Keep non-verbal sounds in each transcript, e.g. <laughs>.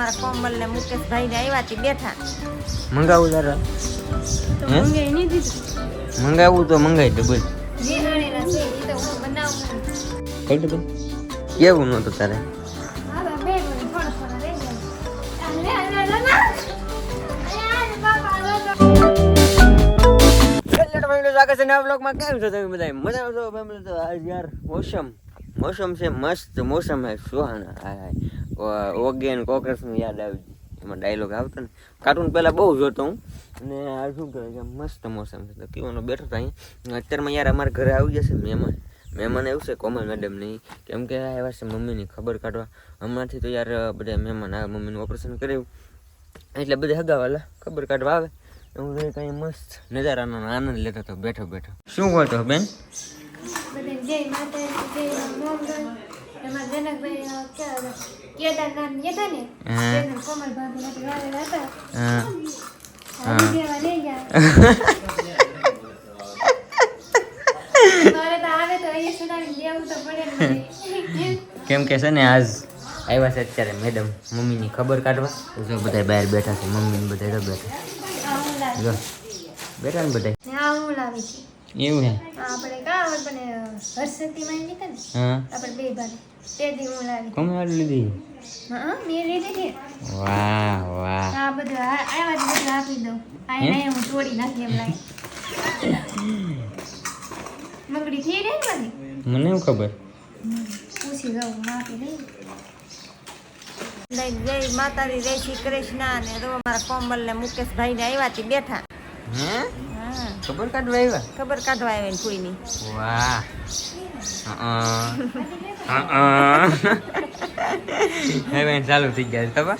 મારા કોમલ ને મુકેશભાઈ ને આવ્યા બેઠા. મંગાવું તારા? મંગાવું તો કેવું નતું તારે? સ્વાગત છે નવા બ્લોગમાં કેમ છો તમે બધા મજા આજ યાર મોસમ. મોસમ છે મસ્ત મોસમ હે સુહાના હાય હાય. ઓગે ને કોકરસનું યાદ આવી એમાં ડાયલોગ આવતો ને. કાર્ટૂન પહેલાં બહુ જોતો હું. અને આ શું કહેવાય કે મસ્ત મોસમ છે. કેવાનો બેઠો હતા અહીં. અત્યારમાં યાર અમારા ઘરે આવી જશે મહેમાન. મહેમાન એવું છે કોમલ મેડમ નહીં કેમ કે આવ્યા છે મમ્મીની ખબર કાઢવા. હમણાંથી તો યાર બધા મહેમાન આવે મમ્મીનું ઓપરેશન કર્યું. એટલે બધા હગાવાલા ખબર કાઢવા આવે. હું કંઈ મસ્ત નજારાનો આનંદ લેતો હતો બેઠો બેઠો. શું કહો બેન? એમાં જનકભાઈ? કેદારનાથ ગયા હતા ને? કોમલ ભાભી વાળેલા હતા. દેવા લઈ ગયા. <laughs> ને. કેમ કે છે ને આજ આવ્યા છે અત્યારે મેડમ મમ્મીની ખબર કાઢવા. જો બધા બહાર બેઠા છે મમ્મી ને બધા બેઠા. જો બેઠા ને બધા ને એવું હે? આપણે કા આપણે હર્ષતી માં લીધા ને? આપણે બે ભાઈ. તે દી હું લાવી કોમે આટલું લીધી? હા મેં લીધી હતી વાહ વાહ. આ બધું આ- આવ્યા બધું આપી દઉં. આ? એને હું તોડી નાખી એમ લાગે. મંગડી થઈ રહી ને બધી? મને એવું ખબર. પૂછી દઉં માફી લઈ જય માતાજી જય શ્રી કૃષ્ણ અને રો મારા કોમલ ને મુકેશભાઈ ને આવ્યા બેઠા. હા? ખબર કાઢવા આવ્યા? ખબર કાઢવા આવ્યા ને ફૂઈની વાહ. <laughs> હા હવે ચાલુ થઈ ગયા ખબર?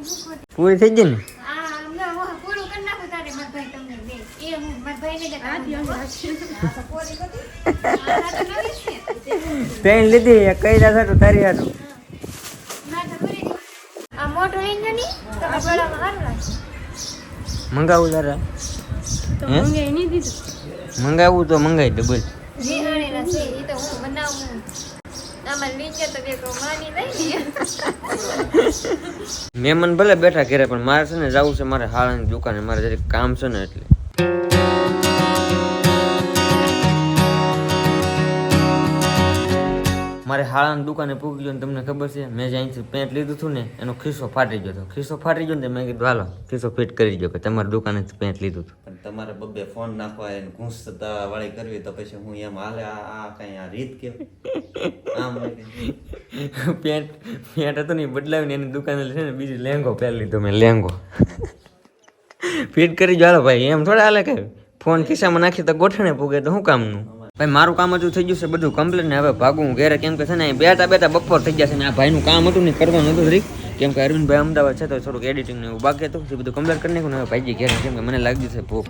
દુઃખ હોતું. પૂરી થઈ ગઈ ને? આ હમણાં હું પૂરું કરી નાખું તારે મારા ભાઈ તમને દે એ હું મારા ભાઈને દે આ તો પૂરી કરી. આ તો નવી છે. પેન લીધી કઈ દાસ હતું તારી હતું તો મોટું ગયો ની. તો આ ગળામાં સારું લાગે મંગાવું તારા? તો મંગાઈ નહીં દીધું? મંગાવું તો મંગાઈ ડબલ બોલ. જે છે એ તો હું બનાવું. આમાં નીચે તો બે માની લઈ ને મહેમાન ભલે બેઠા ઘરે પણ મારે છે ને જવું છે મારે હાળાની દુકાને મારે જરીક કામ છે ને એટલે. મારે હાળાની દુકાને પૂગી ગયો ને તમને ખબર છે મેં જે અહીંથી પેન્ટ લીધું હતું ને એનો ખિસ્સો ફાટી ગયો હતો. ખિસ્સો ફાટી ગયો ને મેં કીધું હાલો ખિસ્સો ફિટ કરી ગયો કે તમારી દુકાને પેન્ટ લીધું હતું. પણ તમારે બબ્બે ફોન નાખવા એને ઘૂંસતા વાળી કરવી તો પછી હું એમ હાલે આ આ કઈ આ રીત કે આમ <laughs> પેન્ટ પેન્ટ હતો ને બદલાવીને એની દુકાને છે ને બીજી લેંગો પહેરી લીધો મેં લેંગો. <laughs> ફિટ કરી જો હાલો ભાઈ એમ થોડા હાલે કે? ફોન ખિસ્સામાં નાખી તો ગોઠણે પૂગે તો શું કામનું? ભાઈ મારું કામ હજુ થઈ ગયું છે બધું કમ્પ્લીટ ને હવે ભાગું હું ઘેરે. કેમ કે છે ને અહીં બેઠા બેઠા બપોર થઈ ગયા છે ને આ ભાઈનું કામ હતું ને એ કરવાનું હતું રીક કેમ કે અરવિંદભાઈ અમદાવાદ છે તો થોડુંક એડિટિંગ ને એવું બાકી હતું. એ બધું કમ્પ્લીટ કરી નાખ્યું ને હવે ભાઈજી ઘેરે કેમ કે મને લાગ્યું છે ભૂખ.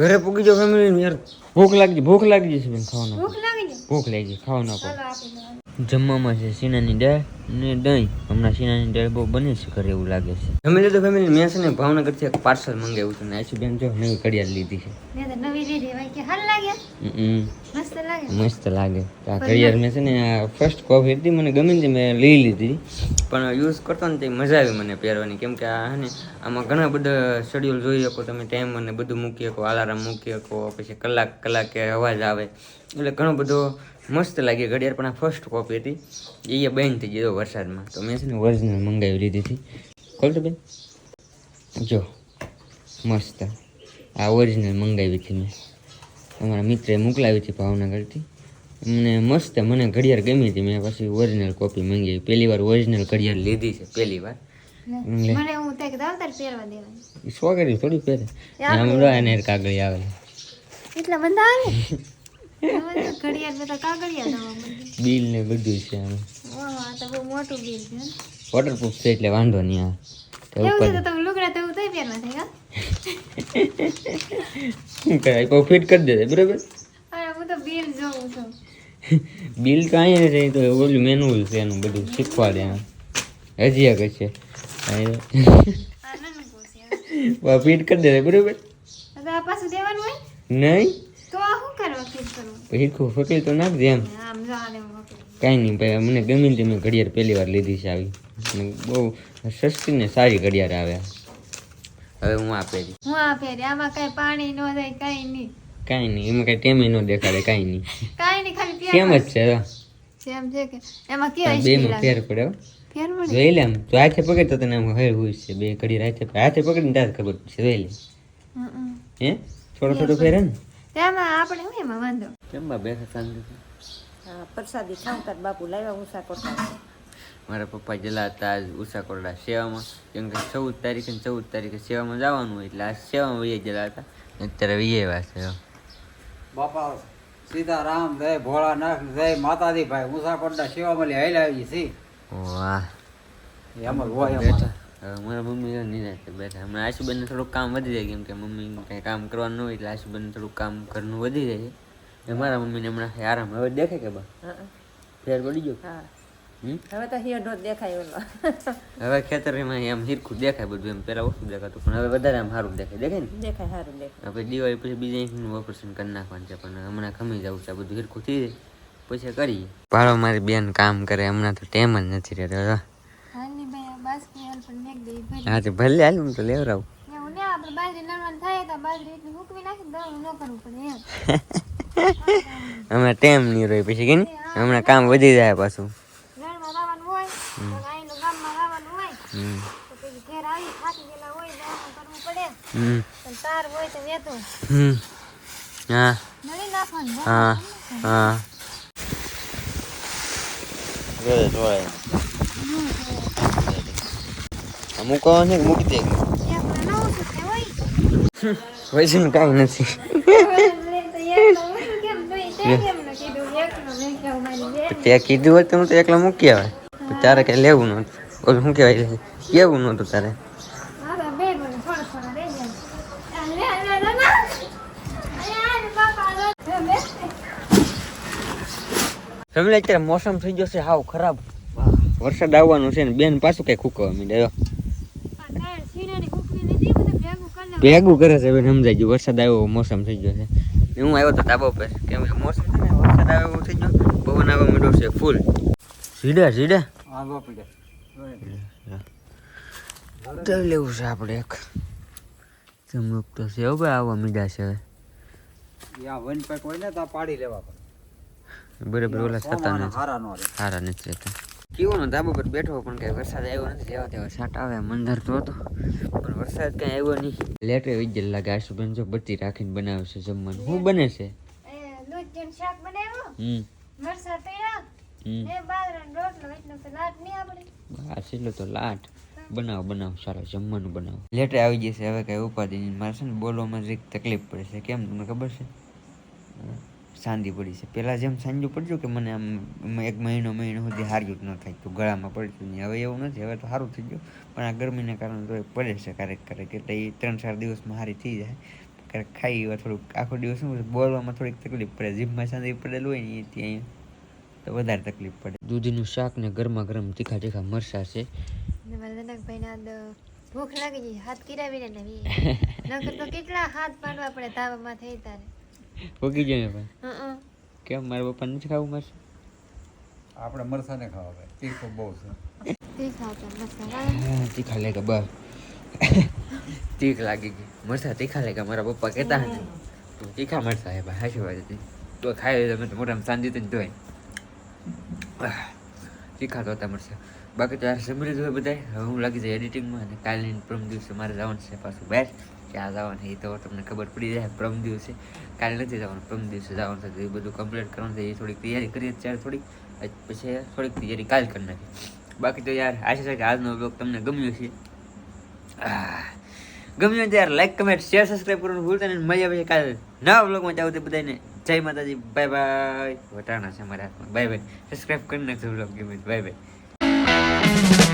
ઘરે પૂગી જાવ ફેમિલી યાર. ભૂખ લાગી ભૂખ લાગી જશે બેન ખાવાનું. ભૂખ લાગી જાય ભૂખ લાગી ખાવાનું આપો. ચાલો આપી દો. જમવામાં છે સીનાની દાળ ને દહીં. હમણાં સીનાની દાળ બહુ બને છે ઘરે એવું લાગે છે. ફેમિલી તો ફેમિલી મેં છે ને ભાવનગરથી એક પાર્સલ મંગાવ્યું છે ને આશુ બેન જો નવી કડિયાળ લીધી છે. મેં તો નવી લીધી ભાઈ કે હાલ લાગ્યા હમ, મસ્ત લાગે? મસ્ત લાગે. આ કડિયાળ મેં છે ને આ ફર્સ્ટ કોફી હતી મને ગમી ને તે મેં લઈ લીધી. પણ યુઝ કરતો ને તે મજા આવી મને પહેરવાની. કેમ કે આ ને આમાં ઘણા બધા શેડ્યુલ જોઈ શકો તમે ટાઈમ અને બધું મૂકી શકો અલાર્મ મૂકી શકો પછી કલાક કલાકે અવાજ આવે. એટલે ઘણો બધો મસ્ત લાગ્યો. ઘડિયાળ પણ આ ફર્સ્ટ કોપી હતી. એ બંધ થઈ ગયો વરસાદમાં. તો મેં છે ને ઓરિજિનલ મંગાવી લીધી હતી. ખોલતો બેન? જો મસ્ત. આ ઓરિજિનલ મંગાવી હતી મેં. અમારા મિત્રે મોકલાવી હતી ભાવનગરથી. મને મસ્ત મને ઘડિયાળ ગમી હતી. મેં પછી ઓરિજિનલ કોપી મંગાવી. પહેલી વાર ઓરિજિનલ ઘડિયાળ લીધી છે પહેલી વાર. મને હું તે કીધું પહેરવા દેવાની. થોડી પહેરે. હમણાં એને કાગળી આવે. એટલા બંધ આવે? <laughs> બિલ ને બધું છે આમાં. વોટરપ્રૂફ છે. એટલે વાંધો નહીં આ. કોઈ ફિટ કરી દેજે બરાબર? બિલ જોઉં છું. તો ઓલું મેનુઅલ છે એનું બધું શીખવાડે હજી આગળ છે. ફિટ <laughs> કરી દેજે બરાબર? નહીં. તો આ શું કરવા કરવું તો એમ. આમ જો આને કાંઈ નહીં ભાઈ મને ગમી તે મેં ઘડિયાળ પહેલી વાર લીધી છે આવી. બહુ સસ્તી ને સારી ઘડિયાળ આવે. હવે હું આ પહેરી. હું આ આમાં કઈ પાણી ન જાય કઈ નહીં કાંઈ નહીં એમાં કાંઈ ટેમે ન દેખાડે કાંઈ નહીં. કઈ નહીં ખાલી સેમ જ છે. સેમ છે કે એમાં ફેર પડે જોઈ લે આમ તો હાથે પકડે તો તને આમ હોય હોય છે. બે ઘડી હાથે હાથે પકડીને ત્યારે ખબર પડશે. જોઈ લે. હે? થોડો થોડો ફેરે ને? તેમાં આપણે એમાં વાંધો? જમવા બેઠા શાંતિ હા પ્રસાદી ખાઉં તાર બાપુ લાવ્યા ઉષા મારા પપ્પા જલા હતા આજ ઉષા કોરડા સેવામાં. કેમ કે ચૌદ તારીખે ને ચૌદ તારીખે સેવામાં જવાનું હોય એટલે આ સેવામાં વહી જલા હતા. અત્યારે આવ્યા છે બાપા સીતારામ જય ભોળાનાથ જય માતાજી ભાઈ ઉષા કોરડા સેવામાં લઈ આવી છી. વાહ. એમ હોય બેઠા. એમાં હવે મારા મમ્મી જો નિરાંતે બેઠા. હમણાં આશુબેનને થોડુંક કામ વધી જાય કેમ કે મમ્મી કંઈ કામ કરવાનું હોય એટલે આશુબેનને થોડુંક કામ ઘરનું વધી જાય એ મારા મમ્મીને હમણાં આરામ. હવે દેખે કે બા? ફેર પડી ગયો? હવે તો હિયર જ દેખાય ઓલો. હવે ખેતરમાં એમ હીરખું દેખાય બધું એમ પેલા ઓછું દેખાતું પણ હવે વધારે આમ સારું દેખાય. દેખાય ને? દેખાય સારું દેખાય. હવે દિવાળી પછી બીજા એકનું ઓપરેશન કરી નાખવાનું છે પણ હમણાં ખમી જવું છે બધું હીરખું થઈ જાય. પછી કરીએ. ભાડો મારી બેન કામ કરે હમણાં તો ટેમ જ નથી રહેતો હા તો ભલે હાલ હું તો લેવરાવું. <laughs> હમણાં ટેમ નહીં રહ્યો પછી કે નહીં? હમણાં કામ વધી જાય પાછું. લણવા લાવવાનું હોય તો અહીંનું ગામમાં લાવવાનું હોય હમ. તો પછી ઘેર આવી થાકી ગયેલા હોય દવાનું કરવું પડે હમ. પણ તાર હોય તો વેતો હમ. હા. હા. હા મૂકો ને મૂકી દે વજન કાંઈ નથી તોય કીધું હોત હું તો એકલા મૂકી આવે તારે કઈ લેવું નહોતું ઓલું શું કહેવાય કેવું નહોતું તારે સમજે અત્યારે મોસમ થઈ ગયો છે હાવ ખરાબ વરસાદ આવવાનો છે ને બેન પાછું કઈ ખૂકવા માંડ્યા કાળ સીનાની કુકરી લીધી બધું ભેગું કરી છે હવે સમજાઈ ગયું. વરસાદ આવ્યો મોસમ થઈ ગયો છે. હું આવ્યો તો ધાબા પર કેમ કે મોસમ છે ને વરસાદ આવ્યો એવું થઈ ગયો. પવન આવવા માંડ્યો છે ફૂલ સીડા સીડા. ઉતારી લેવું છે આપણે એક. ચમક તો છે હવે આવવા મીડા છે હવે. વન પેક હોય ને તો પાડી લેવા બરાબર ઓલા થતા નથી હારા સારા નથી રહેતા. કેવો ધાબા પર બેઠો પણ કઈ વરસાદ આવ્યો નથી જેવા તેવા છાટ આવે મંદર તો હતો. પણ વરસાદ કઈ આવ્યો નહીં. લેટે વિજ્જલ લાગે આશુબેન જો બત્તી રાખીને બનાવે છે જમવાનું. શું બને છે? છેલ્લો તો લાટ બનાવો બનાવો સારો જમવાનું બનાવો. લેટે આવી જશે હવે કઈ ઉપાધિ મારે છે ને બોલવામાં જરીક તકલીફ પડે છે. કેમ તમને ખબર છે? સાંધી પડી છે. પહેલાં જેમ સાંજ્યું પડ્યું કે મને આમ એક મહિનો મહિનો સુધી હાર્યું જ ન થાય. તો ગળામાં પડતું નહીં હવે એવું નથી. હવે તો સારું થઈ ગયું. પણ આ ગરમીને કારણે તો પડે છે ક્યારેક ક્યારેક. એટલે એ ત્રણ ચાર દિવસમાં હારી થઈ જાય. ક્યારેક ખાઈ એવા થોડુંક આખો દિવસ શું બોલવામાં થોડીક તકલીફ પડે. જીભમાં સાંધી પડેલું હોય ને એ ત્યાં તો વધારે તકલીફ પડે. દૂધીનું શાક ને ગરમા ગરમ તીખા તીખા મરસા છે ભૂખ લાગી હાથ કિરાવીને નવી <laughs> નકર તો કેટલા હાથ પાડવા પડે તાવામાં થઈ તારે. ભોગી જાય ભાઈ. કેમ મારા પપ્પા નથી ખાવું મરસ આપણે મરસાને ખાવા ભાઈ. તીખો બહુ છે. તે લે કે તીખા લેગા બસ. તીખ લાગી ગઈ. મરસા તીખા લેગા મારા પપ્પા કહેતા હતા તું તીખા મરસા હે ભાઈ હાશી વાત હતી. તો ખાઈ લીધા મેં તો મોટામાં શાંતિ ધોઈ. તીખા તો હતા મરસા. બાકી તો યાર જમી લીધું હોય બધાય. હવે હું લાગી જાય એડિટિંગમાં અને કાલની ને પ્રમ દિવસે મારે જવાનું છે પાછું બહાર. ક્યાં જવાનું છે એ તો તમને ખબર પડી જાય. પ્રમ દિવસે કાલે નથી જવાનું. પ્રમ દિવસે જવાનું છે તો એ બધું કમ્પ્લીટ કરવાનું છે. એ થોડીક તૈયારી કરીએ ત્યારે થોડીક. આજ પછી થોડીક તૈયારી કાલ કરી નાખી બાકી તો યાર આશા છે કે આજનો બ્લોગ તમને ગમ્યો છે આહ, ગમ્યો તો યાર લાઈક કમેન્ટ શેર સબસ્ક્રાઈબ કરવાનું ભૂલતા નહીં. મજા આવે કાલે નવા બ્લોગમાં જાવ તે બધાને જય માતાજી. બાય બાય વટાણા છે મારા હાથમાં. બાય બાય સબસ્ક્રાઈબ કરી નાખજો બ્લોગ ગમે બાય બાય Thank you.